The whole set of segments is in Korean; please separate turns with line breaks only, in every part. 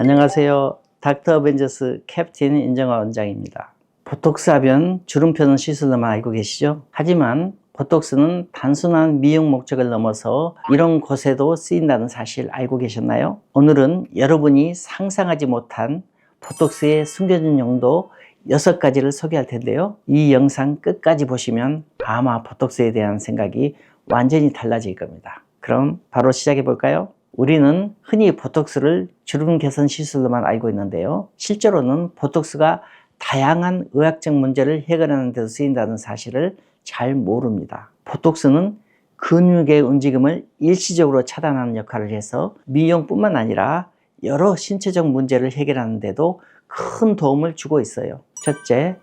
안녕하세요. 닥터 어벤져스 캡틴 인정화 원장입니다. 보톡스 하면 주름 펴는 시술로만 알고 계시죠? 하지만 보톡스는 단순한 미용 목적을 넘어서 이런 곳에도 쓰인다는 사실 알고 계셨나요? 오늘은 여러분이 상상하지 못한 보톡스의 숨겨진 용도 6가지를 소개할 텐데요. 이 영상 끝까지 보시면 아마 보톡스에 대한 생각이 완전히 달라질 겁니다. 그럼 바로 시작해 볼까요? 우리는 흔히 보톡스를 주름 개선 시술로만 알고 있는데요. 실제로는 보톡스가 다양한 의학적 문제를 해결하는 데도 쓰인다는 사실을 잘 모릅니다. 보톡스는 근육의 움직임을 일시적으로 차단하는 역할을 해서 미용뿐만 아니라 여러 신체적 문제를 해결하는 데도 큰 도움을 주고 있어요. 첫째,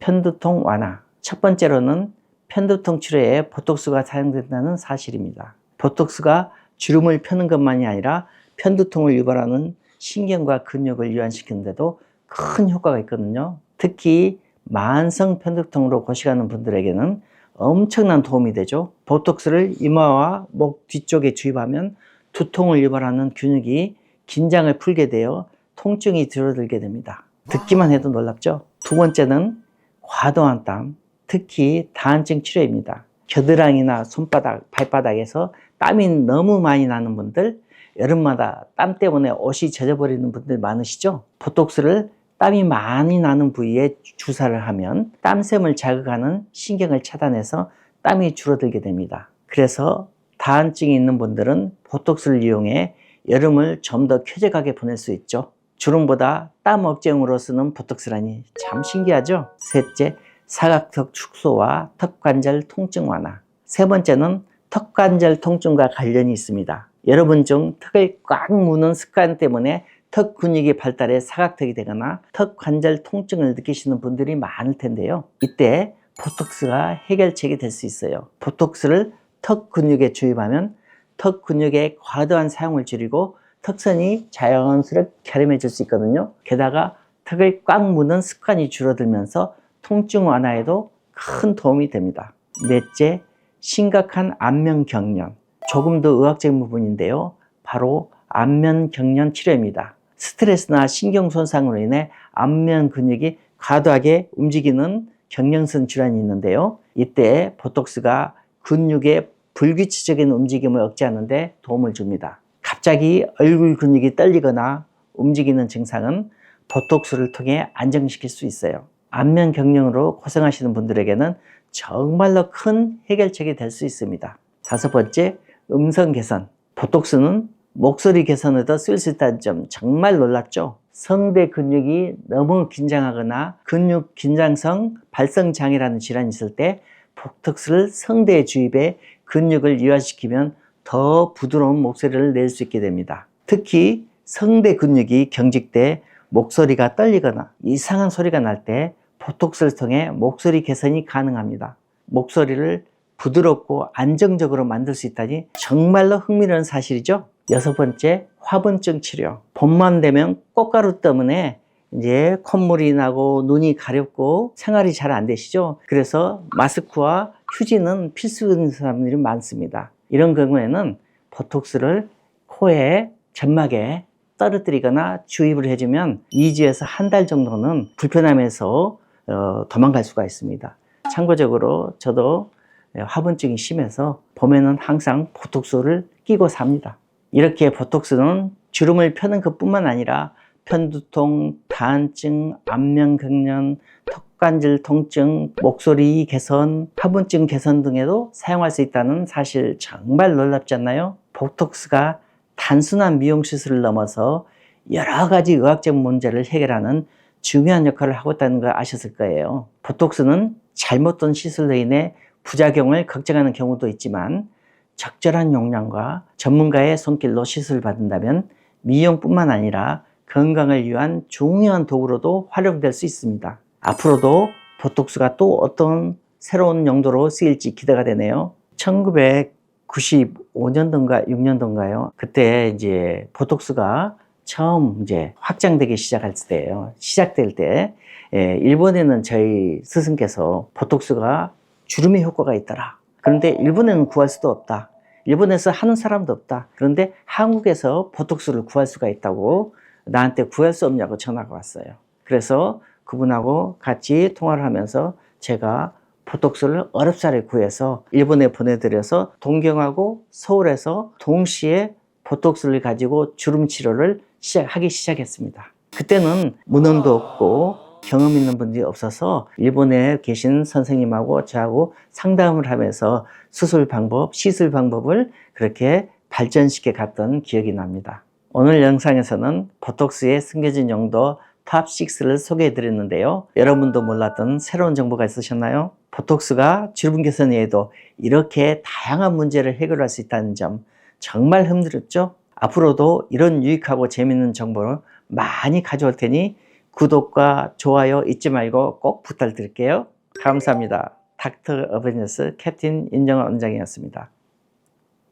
편두통 완화. 첫 번째로는 편두통 치료에 보톡스가 사용된다는 사실입니다. 보톡스가 주름을 펴는 것만이 아니라 편두통을 유발하는 신경과 근육을 이완시키는데도 큰 효과가 있거든요. 특히 만성 편두통으로 고생하는 분들에게는 엄청난 도움이 되죠. 보톡스를 이마와 목 뒤쪽에 주입하면 두통을 유발하는 근육이 긴장을 풀게 되어 통증이 줄어들게 됩니다. 듣기만 해도 놀랍죠? 두 번째는 과도한 땀, 특히 다한증 치료입니다. 겨드랑이나 손바닥, 발바닥에서 땀이 너무 많이 나는 분들, 여름마다 땀 때문에 옷이 젖어버리는 분들 많으시죠? 보톡스를 땀이 많이 나는 부위에 주사를 하면 땀샘을 자극하는 신경을 차단해서 땀이 줄어들게 됩니다. 그래서 다한증이 있는 분들은 보톡스를 이용해 여름을 좀 더 쾌적하게 보낼 수 있죠. 주름보다 땀 억제용으로 쓰는 보톡스라니 참 신기하죠? 셋째, 사각턱 축소와 턱관절 통증 완화. 세 번째는 턱관절 통증과 관련이 있습니다. 여러분 중 턱을 꽉 무는 습관 때문에 턱 근육이 발달해 사각턱이 되거나 턱 관절 통증을 느끼시는 분들이 많을 텐데요. 이때 보톡스가 해결책이 될 수 있어요. 보톡스를 턱 근육에 주입하면 턱 근육의 과도한 사용을 줄이고 턱선이 자연스럽게 갸름해질 수 있거든요. 게다가 턱을 꽉 무는 습관이 줄어들면서 통증 완화에도 큰 도움이 됩니다. 넷째, 심각한 안면 경련. 조금 더 의학적인 부분인데요. 바로 안면 경련 치료입니다. 스트레스나 신경 손상으로 인해 안면 근육이 과도하게 움직이는 경련성 질환이 있는데요. 이때 보톡스가 근육의 불규칙적인 움직임을 억제하는데 도움을 줍니다. 갑자기 얼굴 근육이 떨리거나 움직이는 증상은 보톡스를 통해 안정시킬 수 있어요. 안면 경련으로 고생하시는 분들에게는 정말로 큰 해결책이 될 수 있습니다. 다섯 번째, 음성 개선. 보톡스는 목소리 개선에도 쓸 수 있다는 점 정말 놀랍죠? 성대 근육이 너무 긴장하거나 근육 긴장성 발성 장애라는 질환이 있을 때 보톡스를 성대에 주입해 근육을 이완시키면 더 부드러운 목소리를 낼 수 있게 됩니다. 특히 성대 근육이 경직돼 목소리가 떨리거나 이상한 소리가 날 때 보톡스를 통해 목소리 개선이 가능합니다. 목소리를 부드럽고 안정적으로 만들 수 있다니 정말로 흥미로운 사실이죠. 여섯 번째, 화분증 치료. 봄만 되면 꽃가루 때문에 이제 콧물이 나고 눈이 가렵고 생활이 잘 안 되시죠. 그래서 마스크와 휴지는 필수인 사람들이 많습니다. 이런 경우에는 보톡스를 코에 점막에 떨어뜨리거나 주입을 해주면 2주에서 한 달 정도는 불편함에서 어, 도망갈 수가 있습니다. 참고적으로 저도 화분증이 심해서 봄에는 항상 보톡스를 끼고 삽니다. 이렇게 보톡스는 주름을 펴는 것뿐만 아니라 편두통, 다한증, 안면 경련, 턱관절 통증, 목소리 개선, 화분증 개선 등에도 사용할 수 있다는 사실 정말 놀랍지 않나요? 보톡스가 단순한 미용 시술을 넘어서 여러 가지 의학적 문제를 해결하는 중요한 역할을 하고 있다는 걸 아셨을 거예요. 보톡스는 잘못 된 시술로 인해 부작용을 걱정하는 경우도 있지만 적절한 용량과 전문가의 손길로 시술을 받는다면 미용뿐만 아니라 건강을 위한 중요한 도구로도 활용될 수 있습니다. 앞으로도 보톡스가 또 어떤 새로운 용도로 쓰일지 기대가 되네요. 1995년도인가 6년도인가요? 그때 이제 보톡스가 처음 이제 확장되기 시작할 때예요. 시작될 때 예, 일본에는 저희 스승께서 보톡스가 주름의 효과가 있더라. 그런데 일본에는 구할 수도 없다. 일본에서 하는 사람도 없다. 그런데 한국에서 보톡스를 구할 수가 있다고 나한테 구할 수 없냐고 전화가 왔어요. 그래서 그분하고 같이 통화를 하면서 제가 보톡스를 어렵사리 구해서 일본에 보내드려서 동경하고 서울에서 동시에 보톡스를 가지고 주름 치료를 시작하기 시작했습니다. 그때는 문헌도 없고 경험 있는 분들이 없어서 일본에 계신 선생님하고 저하고 상담을 하면서 수술 방법, 시술 방법을 그렇게 발전시켜 갔던 기억이 납니다. 오늘 영상에서는 보톡스의 숨겨진 용도 탑6를 소개해 드렸는데요. 여러분도 몰랐던 새로운 정보가 있으셨나요? 보톡스가 주름 개선에도 이렇게 다양한 문제를 해결할 수 있다는 점 정말 힘들었죠? 앞으로도 이런 유익하고 재밌는 정보를 많이 가져올 테니 구독과 좋아요 잊지 말고 꼭 부탁드릴게요. 감사합니다. 닥터 어벤져스 캡틴 인정원 원장이었습니다.